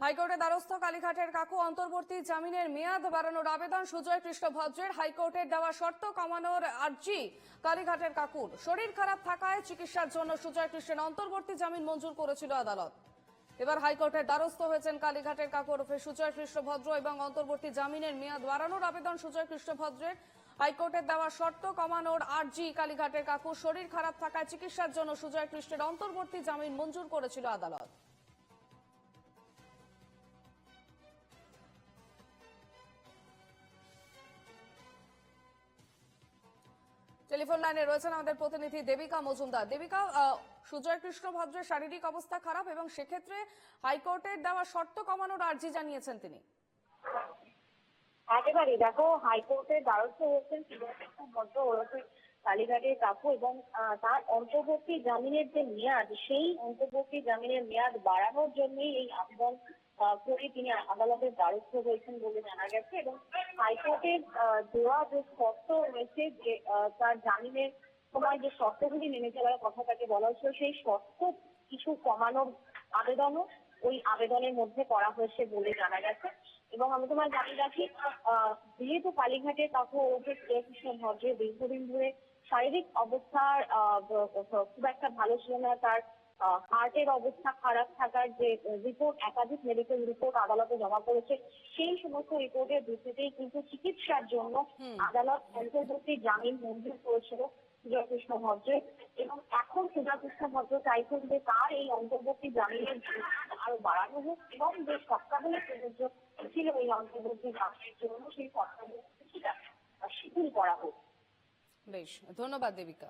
হাইকোর্টে দ্বারস্থ কালীঘাটের কাকু অন্তর্বর্তী জামিনের মেয়াদ বাড়ানোর আবেদন সুজয় কৃষ্ণ ভদ্রের হাইকোর্টের দেওয়া শর্ত কমানোর আর্জি কালীঘাটের কাকুর। শরীর খারাপ থাকায় চিকিৎসার জন্য সুজয় কৃষ্ণের অন্তর্বর্তী জামিন মঞ্জুর করেছিল আদালত। এবার হাইকোর্টের দ্বারস্থ হয়েছেন কালীঘাটের কাকু ওরফে সুজয় কৃষ্ণ ভদ্র এবং অন্তর্বর্তী জামিনের মেয়াদ বাড়ানোর আবেদন সুজয় কৃষ্ণ ভদ্রের। হাইকোর্টের দেওয়া শর্ত কমানোর আর্জি কালীঘাটের কাকুর শরীর খারাপ থাকায় চিকিৎসার জন্য সুজয় কৃষ্ণের অন্তর্বর্তী জামিন মঞ্জুর করেছিল আদালত। টেলিফোন লাইনে রয়েছেন আমাদের প্রতিনিধি দেবিকা মজুমদার। দেবিকা সুজয় কৃষ্ণ ভদ্রের শারীরিক অবস্থা খারাপ এবং সেক্ষেত্রে হাইকোর্টের দেওয়া শর্ত কমানোর আর্জি জানিয়েছেন তিনি। একেবারে দেখো হাইকোর্টের দ্বারস্থ ওরফে কালীঘাটের কাকু এবং তার অন্তর্বর্তী জামিনের যে মেয়াদ, সেই অন্তর্বর্তী জামিনের মেয়াদ বাড়ানোর জন্যই এই আবেদন করে তিনি আদালতের দ্বারস্থ হয়েছেন বলে জানা গেছে এবং হাইকোর্টের দেওয়া যে শর্ত রয়েছে যে তার জামিনের সময় যে শর্তগুলি মেনে চলার কথা তাকে বলা হয়েছিল, সেই শর্ত কিছু কমানোর আবেদনও ওই আবেদনের মধ্যে করা হয়েছে বলে জানা গেছে। এবং আমি তোমার জানিয়ে রাখি যেহেতু কালীঘাটে কাকু ওকে কৃষ্ণ ভদ্রের দীর্ঘদিন ধরে শারীরিক অবস্থার খুব একটা ভালো ছিল না, তার হার্টের অবস্থা খারাপ থাকার যে রিপোর্ট একাধিক মেডিকেল রিপোর্ট আদালতে জমা করেছে সেই সমস্ত রিপোর্টের ভিত্তিতেই কিন্তু চিকিৎসার জন্য আদালত অন্তর্বর্তী জামিন মঞ্জুর করেছিল সুজয় কৃষ্ণ ভদ্রের এবং এখন সুজয় কৃষ্ণ ভদ্র চাইছেন যে তার এই অন্তর্বর্তী জামিনের আরও বাড়ানো হোক এবং যে সপ্তাহে প্রযোজ্য ছিল এই অন্তর্বর্তী জামিনের জন্য সেই সপ্তাহে কিছুটা শিথিল করা হোক। বেশ ধন্যবাদ দেবিকা।